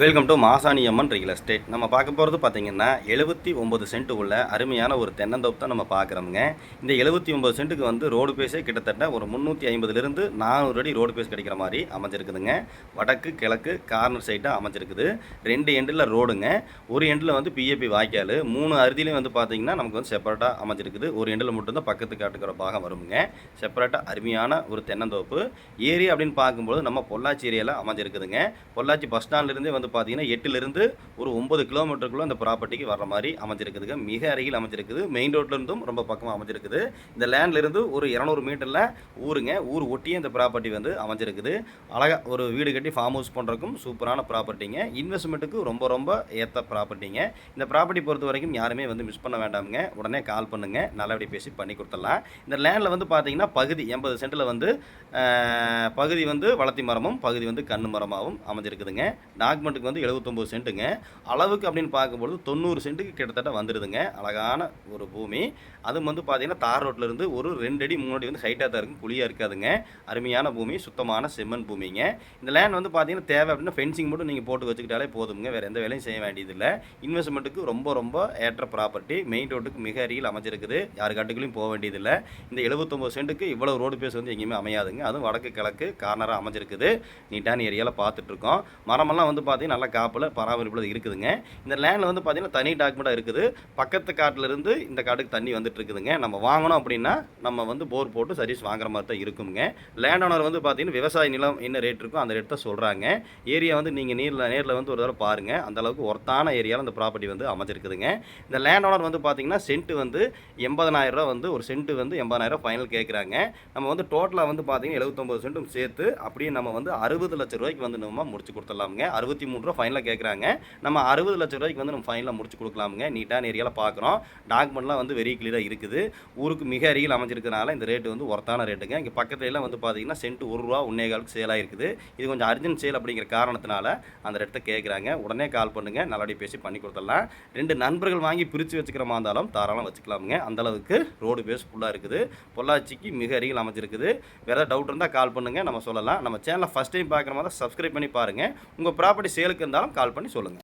Welcome to Masani Amman real estate நம்ம பார்க்க போகிறது பார்த்தீங்கன்னா எழுபத்தி ஒம்பது சென்ட் உள்ள அருமையான ஒரு தென்னந்தோப்பு தான் நம்ம பார்க்குறோமுங்க. இந்த எழுபத்தி ஒம்பது சென்ட்டுக்கு வந்து ரோடு பேஸே கிட்டத்தட்ட ஒரு முந்நூற்றி ஐம்பதுலேருந்து நானூறு அடி ரோடு பேஸ் கிடைக்கிற மாதிரி அமைஞ்சிருக்குதுங்க. வடக்கு கிழக்கு கார்னர் சைட்டாக அமைஞ்சிருக்குது. ரெண்டு எண்டில் ரோடுங்க ஒரு எண்டில் வந்து பிஏபி வாய்க்கால். மூணு அருதிலையும் வந்து பார்த்தீங்கன்னா நமக்கு வந்து செப்பரேட்டாக அமைஞ்சிருக்குது. ஒரு எண்டில் மட்டும்தான் பக்கத்து காட்டுக்கிற பாகம் வருமுங்க. செப்பரேட்டாக அருமையான ஒரு தென்னந்தோப்பு. ஏரியா அப்படின்னு பார்க்கும்போது நம்ம பொள்ளாச்சி ஏரியாவில் அமைஞ்சிருக்குதுங்க. பொள்ளாச்சி பஸ் ஸ்டாண்ட்லேருந்தே வந்து பார்த்தீங்கன்னா எட்டுலேருந்து ஒரு ஒம்பது கிலோமீட்டருக்குள்ளே அந்த ப்ராப்பர்ட்டிக்கு வர்ற மாதிரி அமைஞ்சிருக்குதுங்க. மிக அருகில் அமைஞ்சிருக்குது. மெயின் ரோட்லேருந்தும் ரொம்ப பக்கமாக அமைஞ்சிருக்குது. இந்த லேண்ட்லேருந்து ஒரு இரநூறு மீட்டரில் ஊருங்க. ஊர் ஒட்டியே இந்த ப்ராப்பர்ட்டி வந்து அமைஞ்சிருக்குது. அழகாக ஒரு வீடு கட்டி ஃபார்ம் ஹவுஸ் பண்ணுறதுக்கும் சூப்பரான ப்ராப்பர்ட்டிங்க இன்வெஸ்ட்மெண்ட்டுக்கு ரொம்ப ரொம்ப ஏற்ற ப்ராப்பர்ட்டிங்க இந்த ப்ராப்பர்ட்டி பொறுத்த வரைக்கும் யாருமே வந்து மிஸ் பண்ண வேண்டாமுங்க. உடனே கால் பண்ணுங்கள் நல்லபடி பேசி பண்ணி கொடுத்துடலாம். இந்த லேண்டில் வந்து பார்த்தீங்கன்னா பகுதி எண்பது சென்ட்டில் வந்து பகுதி வந்து வளர்த்தி மரமும் பகுதி வந்து கண்ணு மரமாகவும் அமைஞ்சிருக்குதுங்க. டாக்குமெண்ட்டுக்கு வந்து எழுபத்தொம்போது சென்ட்டுங்க. அளவுக்கு அப்படின்னு பார்க்கும்பொழுது தொண்ணூறு சென்ட்டுக்கு கிட்டத்தட்ட வந்துடுதுங்க அழகான ஒரு பூமி. அதுவும் வந்து பார்த்தீங்கன்னா தார் ரோட்ல இருந்து ஒரு ரெண்டு அடி மூணு அடி வந்து ஹைட்டாக தான் இருக்கும் குழியாக இருக்காதுங்க. அருமையான பூமி சுத்தமான செம்மண் பூமிங்க. இந்த லேண்ட் வந்து பார்த்தீங்கன்னா தேவை அப்படின்னா ஃபென்சிங் மட்டும் நீங்கள் போட்டு வச்சுக்கிட்டாலே போதுங்க வேறு எந்த வேலையும் செய்ய வேண்டியதில்லை. இன்வெஸ்ட்மெண்ட்டுக்கு ரொம்ப ரொம்ப ஏற்ற ப்ராப்பர்ட்டி மெயின் ரோட்டுக்கு மிக அருகில் அமைஞ்சிருக்குது. யார் காட்டுக்குள்ளேயும் போக வேண்டியதில்லை. இந்த எழுபத்தொம்பது சென்ட்டுக்கு இவ்வளோ ரோடு பேஸ் வந்து எங்கேயுமே அமையாதுங்க. அதுவும் வடக்கு கிழக்கு கார்னராக அமைஞ்சிருக்குது. நீட்டான ஏரியாவில் பார்த்துட்ருக்கோம் மரமெல்லாம் வந்து பார்த்தீங்கன்னா நல்லா காப்பில் பராமரிப்பில் இருக்குதுங்க. இந்த லேண்டில் வந்து பார்த்தீங்கன்னா தனி டாக்குமெண்ட்டாக இருக்குது. பக்கத்து காட்டிலிருந்து இந்த காட்டுக்கு தண்ணி வந்துட்டு இருக்குதுங்க நம்ம வாங்கணும் அப்படின்னா நம்ம வந்து போர் போட்டு சர்வீஸ் வாங்குற மாதிரி தான் இருக்குங்க. லேண்ட் ஓனர் வந்து பார்த்தீங்கன்னா விவசாய நிலம் என்ன ரேட் இருக்கோ அந்த ரேட் தான் சொல்கிறாங்க ஏரியா வந்து நீங்கள் நேரில் நேரில் வந்து ஒரு தடவை பாருங்கள் அந்த அளவுக்கு ஒர்த்தான ஏரியாவில் அந்த ப்ராப்பர்ட்டி வந்து அமைஞ்சிருக்குதுங்க. இந்த லேண்ட் ஓனர் வந்து பார்த்தீங்கன்னா சென்ட் வந்து எண்பதனாயிரம் ரூபா வந்து ஒரு சென்ட் வந்து எண்பதாயிரம் ஃபைனல் கேட்குறாங்க நம்ம வந்து டோட்டலாக வந்து பார்த்தீங்கன்னா எழுபத்தொம்பது சென்ட்டும் சேர்த்து அப்படியே நம்ம வந்து அறுபது லட்ச ரூபாய்க்கு வந்து நம்ம முடிச்சு கொடுத்துடலாமுங்க. அறுபத்தி மூணு ரூபா ஃபைனில் கேட்குறாங்க நம்ம அறுபது லட்ச ரூபாய்க்கு வந்து நம்ம ஃபைனில் முடிச்சு கொடுக்கலாமுங்க. நீட்டாக ஏரியாவில் பார்க்குறோம் டாக்குமெண்ட்லாம் வந்து வெரி கிளியராக இருக்குது. ஊருக்கு மிக அருகில் அமைஞ்சிருக்கனால இந்த ரேட்டு வந்து ஒர்த்தான ரேட்டுங்க இங்கே பக்கத்துல எல்லாம் வந்து பார்த்தீங்கன்னா சென்ட் ஒரு ரூபா ஒன்னே காலுக்கு சேலாக இருக்குது இது கொஞ்சம் அர்ஜென்ட் சேல் அப்படிங்கிற காரணத்தினால அந்த ரேட்டை கேட்குறாங்க உடனே கால் பண்ணுங்கள் நல்லபடியாக பேசி பண்ணி கொடுத்துடலாம். ரெண்டு நண்பர்கள் வாங்கி பிரித்து வச்சுக்கிற மாதிரி இருந்தாலும் தாராளம் வச்சுக்கலாமுங்க. அந்த அளவுக்கு ரோடு பேஸ் ஃபுல்லாக இருக்குது. பொள்ளாச்சிக்கு மிக அருகில் அமைஞ்சிருக்குது. வேறு ஏதாவது டவுட் இருந்தால் கால் பண்ணுங்கள் நம்ம சொல்லலாம். நம்ம சேனலை ஃபஸ்ட் டைம் பார்க்குற மாதிரி சப்ஸ்கிரைப் பண்ணி பாருங்கள் உங்கள் ப்ராப்பர்ட்டி சேலுக்கு இருந்தாலும் கால் பண்ணி சொல்லுங்கள்